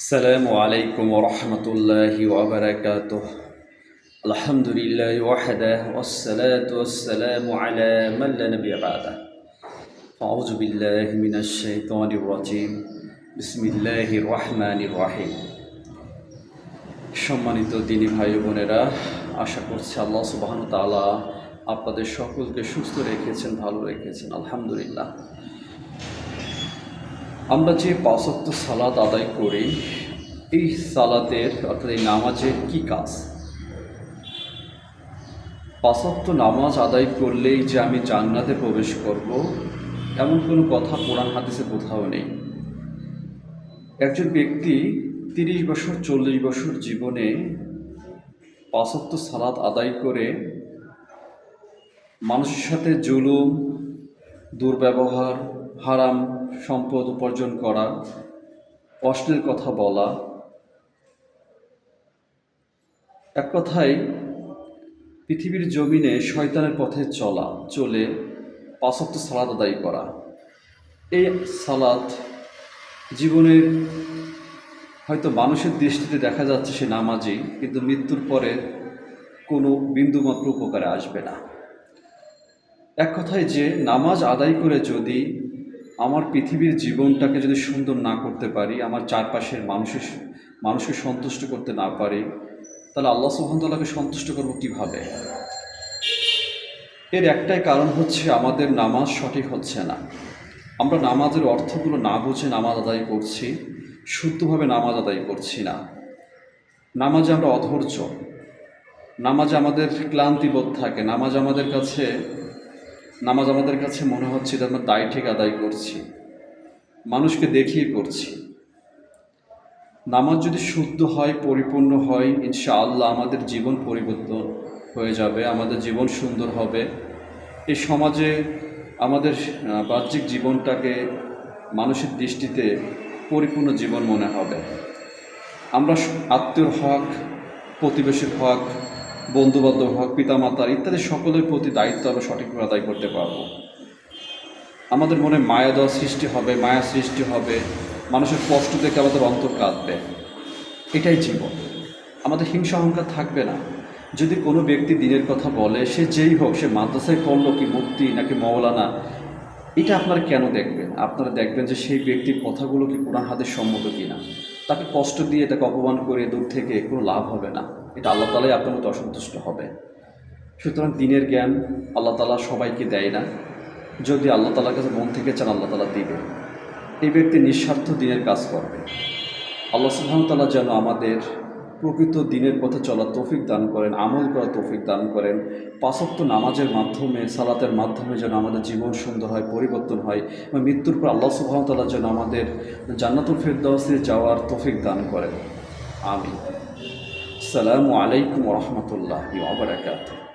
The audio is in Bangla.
السلام عليكم ورحمة الله وبركاته الحمد لله وحده والصلاة والسلام على من لا نبي بعده أعوذ بالله من الشيطان الرجيم بسم الله الرحمن الرحيم সম্মানিত দিনী ভাই বোনেরা আশা করছি আল্লাহ সুবাহন তাআলা আপনাদের সকলকে সুস্থ রেখেছেন ভালো রেখেছেন আলহামদুলিল্লাহ আমরা যে পাঁচক্ত সালাদ আদায় করি, এই সালাতের অর্থাৎ এই নামাজের কি কাজ? পাঁচক্ত নামাজ আদায় করলেই যে আমি জান্নাতে প্রবেশ করব, এমন কোনো কথা কোরআন হাদিসে কোথাও নেই। একজন ব্যক্তি তিরিশ বছর, চল্লিশ বছর জীবনে পাঁচক্ত সালাদ আদায় করে, মানুষের সাথে জুলুম, দুর্ব্যবহার হারাম সম্পদ উপার্জন করা, অশ্লীল কথা বলা। এক কথায়, পৃথিবীর জমিনে শয়তানের পথে চলা, চলে পাঁচক্ত সালাদ আদায় করা। এই সালাদ জীবনের হয়তো মানুষের দৃষ্টিতে দেখা যাচ্ছে সে নামাজি, কিন্তু মৃত্যুর পরে কোনো বিন্দুমাত্র উপকারে আসবে না। এক কথায় যে নামাজ আদায় করে যদি আমার পৃথিবীর জীবনটাকে যদি সুন্দর না করতে পারি, আমার চারপাশের মানুষের, মানুষকে সন্তুষ্ট করতে না পারি, তাহলে আল্লাহ সুহামতাল্লাহকে সন্তুষ্ট করব কীভাবে? এর একটাই কারণ হচ্ছে আমাদের নামাজ সঠিক হচ্ছে না। আমরা নামাজের অর্থগুলো না বুঝে নামাজ আদায় করছি, শুদ্ধভাবে নামাজ আদায় করছি না। নামাজে আমরা অধৈর্য। নামাজে আমাদের ক্লান্তিবোধ থাকে। নামাজ আমাদের কাছে নামাজ আমাদের কাছে মনে হচ্ছে যে আমরা দায় ঠিক আদায় করছি, মানুষকে দেখিয়ে করছি। নামাজ যদি শুদ্ধ হয়, পরিপূর্ণ হয়, ইনশাআল্লাহ আমাদের জীবন পরিবর্তন হয়ে যাবে, আমাদের জীবন সুন্দর হবে। এই সমাজে আমাদের বাহ্যিক জীবনটাকে মানুষের দৃষ্টিতে পরিপূর্ণ জীবন মনে হবে। আমরা আত্মীয়র হক, প্রতিবেশীর হক বন্ধুবান্ধব, হক পিতামাতার ইত্যাদি সকলের প্রতি দায়িত্ব আমরা সঠিকভাবে আদায় করতে পারব। আমাদের মনে মায়া দেওয়া সৃষ্টি হবে, মায়া সৃষ্টি হবে। মানুষের কষ্ট দেখে আমাদের অন্তর কাঁদবে। এটাই জীবন। আমাদের হিংসা, অহংকার থাকবে না। যদি কোনো ব্যক্তি দিনের কথা বলে, সে যেই হোক, সে মাদ্রাসায় পড়ল কি মুক্তি নাকি মৌলানা এটা আপনারা কেন দেখবেন? আপনারা দেখবেন যে সেই ব্যক্তির কথাগুলো কি কোরআন হাতের সম্মত কিনা। তাকে কষ্ট দিয়ে তাকে অপমান করে দূর থেকে কোনো লাভ হবে না। এটা আল্লাহ তালাই আপনার মতো অসন্তুষ্ট হবে। সুতরাং দিনের জ্ঞান আল্লাহ তালা সবাইকে দেয় না। যদি আল্লাহ তালার কাছে মন থেকে চান, আল্লাহ তালা দিবে। এই ব্যক্তি নিঃস্বার্থ দিনের কাজ করবে। আল্লাহ সুহামতাল্লাহ যেন আমাদের প্রকৃত দিনের পথে চলা তৌফিক দান করেন, আমল করা তৌফিক দান করেন। পাশত্ব নামাজের মাধ্যমে, সালাতের মাধ্যমে যেন আমাদের জীবন সুন্দর হয়, পরিবর্তন হয় এবং মৃত্যুর পর আল্লাহ সুহামতাল্লাহ যেন আমাদের জান্নাতুল ফেরদাউসে যাওয়ার তৌফিক দান করেন। আমি সালামু আলাইকুম রহমতুল্লাহ আবরাকাত